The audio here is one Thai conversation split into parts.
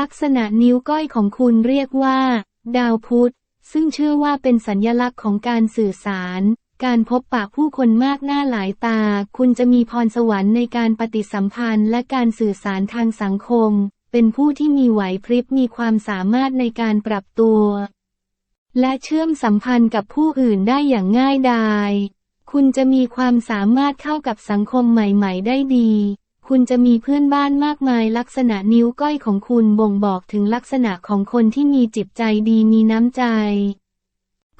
ลักษณะนิ้วก้อยของคุณเรียกว่า ดาวพุธ ซึ่งเชื่อว่าเป็นสัญญลักษณ์ของการสื่อสาร การพบปะผู้คนมากหน้าหลายตา คุณจะมีพรสวรรค์ในการปฏิสัมพันธ์และการสื่อสารทางสังคม เป็นผู้ที่มีไหวพริบมีความสามารถในการปรับตัว และเชื่อมสัมพันธ์กับผู้อื่นได้อย่างง่ายดาย คุณจะมีความสามารถเข้ากับสังคมใหม่ ๆ ได้ดี คุณจะมีเพื่อนบ้านมากมายลักษณะนิ้วก้อยของคุณบ่งบอกถึงลักษณะของคนที่มีจิตใจดีมีน้ำใจ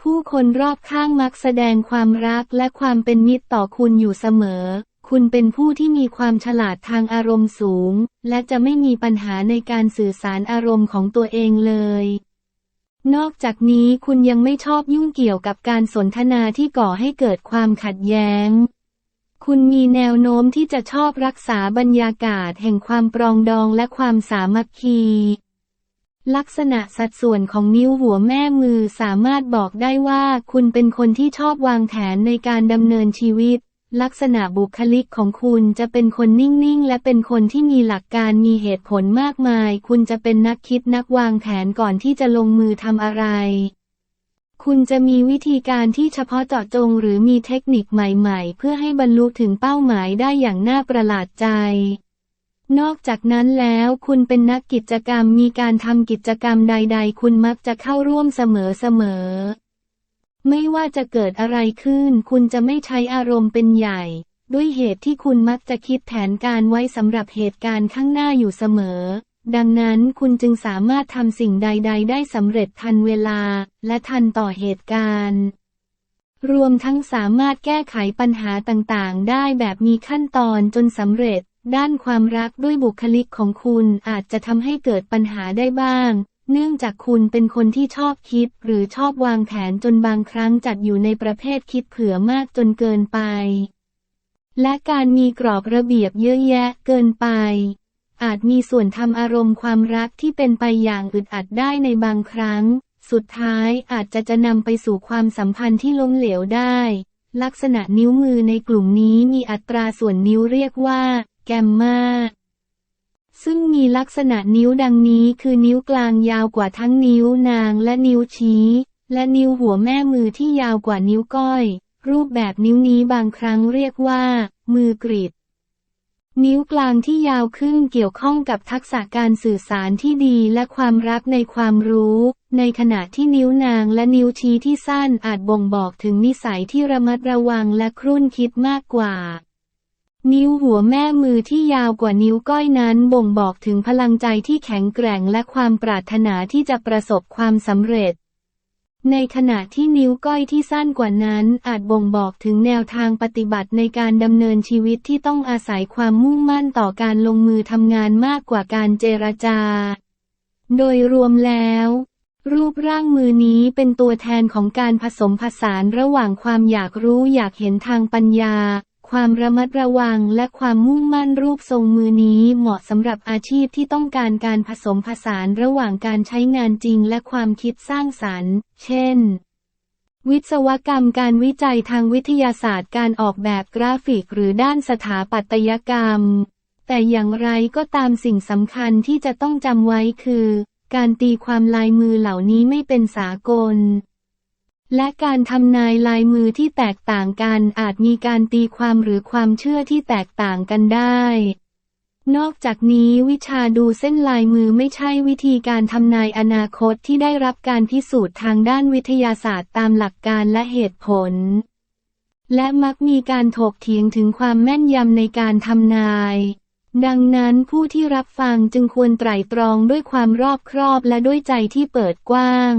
ผู้คนรอบข้างมักแสดงความรักและความเป็นมิตรต่อคุณอยู่เสมอ คุณเป็นผู้ที่มีความฉลาดทางอารมณ์สูง และจะไม่มีปัญหาในการสื่อสารอารมณ์ของตัวเองเลย นอกจากนี้คุณยังไม่ชอบยุ่งเกี่ยวกับการสนทนาที่ก่อให้เกิดความขัดแย้ง คุณมีแนวโน้มที่จะชอบรักษาบรรยากาศแห่งความปรองดองและความสามัคคี ลักษณะสัดส่วนของนิ้วหัวแม่มือสามารถบอกได้ว่าคุณเป็นคนที่ชอบวางแผนในการดำเนินชีวิต ลักษณะบุคลิกของคุณจะเป็นคนนิ่งๆ และเป็นคนที่มีหลักการมีเหตุผลมากมาย คุณจะเป็นนักคิดนักวางแผนก่อนที่จะลงมือทำอะไร คุณจะมีวิธีการที่เฉพาะเจาะจงหรือมีเทคนิคใหม่ๆ เพื่อให้บรรลุถึงเป้าหมายได้อย่างน่าประหลาดใจ นอกจากนั้นแล้วคุณเป็นนักกิจกรรมมีการทำกิจกรรมใด ๆ คุณมักจะเข้าร่วมเสมอๆ ไม่ว่าจะเกิดอะไรขึ้น คุณจะไม่ใช้อารมณ์เป็นใหญ่ ด้วยเหตุที่คุณมักจะคิดแผนการไว้สำหรับเหตุการณ์ข้างหน้าอยู่เสมอ ดังนั้นคุณจึงสามารถทำสิ่งใด ๆ ได้สำเร็จทันเวลา และทันต่อเหตุการณ์ รวมทั้งสามารถแก้ไขปัญหาต่างๆ ได้แบบมีขั้นตอนจนสำเร็จ ด้านความรักด้วยบุคลิกของคุณอาจจะทำให้เกิดปัญหาได้บ้าง เนื่องจากคุณเป็นคนที่ชอบคิด หรือชอบวางแผนจนบางครั้งจัดอยู่ในประเภทคิดเผื่อมากจนเกินไป และการมีกรอบระเบียบเยอะแยะเกินไป อาจมีส่วนทำอารมณ์ความรักที่เป็นไปอย่างอึดอัดได้ในบางครั้ง สุดท้ายอาจจะจะนำไปสู่ความสัมพันธ์ที่ล้มเหลวได้ ลักษณะนิ้วมือในกลุ่มนี้มีอัตราส่วนนิ้วเรียกว่า แกมมาซึ่งมีลักษณะนิ้วดังนี้คือนิ้วกลางยาวกว่าทั้งนิ้วนางและนิ้วชี้ และนิ้วหัวแม่มือที่ยาวกว่านิ้วก้อย รูปแบบนิ้วนี้บางครั้งเรียกว่า มือกริด นิ้วกลางที่ยาวขึ้นเกี่ยวข้องกับทักษะการสื่อสารที่ดีและความรักในความรู้ ในขณะที่นิ้วนางและนิ้วชี้ที่สั้นอาจบ่งบอกถึงนิสัยที่ระมัดระวังและครุ่นคิดมากกว่า นิ้วหัวแม่มือที่ยาวกว่านิ้วก้อยนั้นบ่งบอกถึงพลังใจที่แข็งแกร่งและความปรารถนาที่จะประสบความสำเร็จ ในขณะที่นิ้วก้อยที่สั้นกว่านั้นอาจบ่งบอกถึงแนวทางปฏิบัติในการดำเนินชีวิตที่ต้องอาศัยความมุ่งมั่นต่อการลงมือทำงานมากกว่าการเจรจา โดยรวมแล้ว รูปร่างมือนี้เป็นตัวแทนของการผสมผสานระหว่างความอยากรู้อยากเห็นทางปัญญา ความระมัดระวังและความมุ่งมั่นรูปทรงมือนี้เหมาะสำหรับอาชีพที่ต้องการการผสมผสานระหว่างการใช้งานจริงและความคิดสร้างสรรค์ เช่น วิศวกรรมการวิจัยทางวิทยาศาสตร์การออกแบบกราฟิกหรือด้านสถาปัตยกรรม แต่อย่างไรก็ตามสิ่งสำคัญที่จะต้องจำไว้คือ การตีความลายมือเหล่านี้ไม่เป็นสากล และการทำนายลายมือที่แตกต่างกันอาจมีการตีความหรือความเชื่อที่แตกต่างกันได้ นอกจากนี้วิชาดูเส้นลายมือไม่ใช่วิธีการทำนายอนาคตที่ได้รับการพิสูจน์ทางด้านวิทยาศาสตร์ตามหลักการและเหตุผล และมักมีการถกเถียงถึงความแม่นยำในการทำนายดังนั้นผู้ที่รับฟังจึงควรไตร่ตรองด้วยความรอบครอบและด้วยใจที่เปิดกว้าง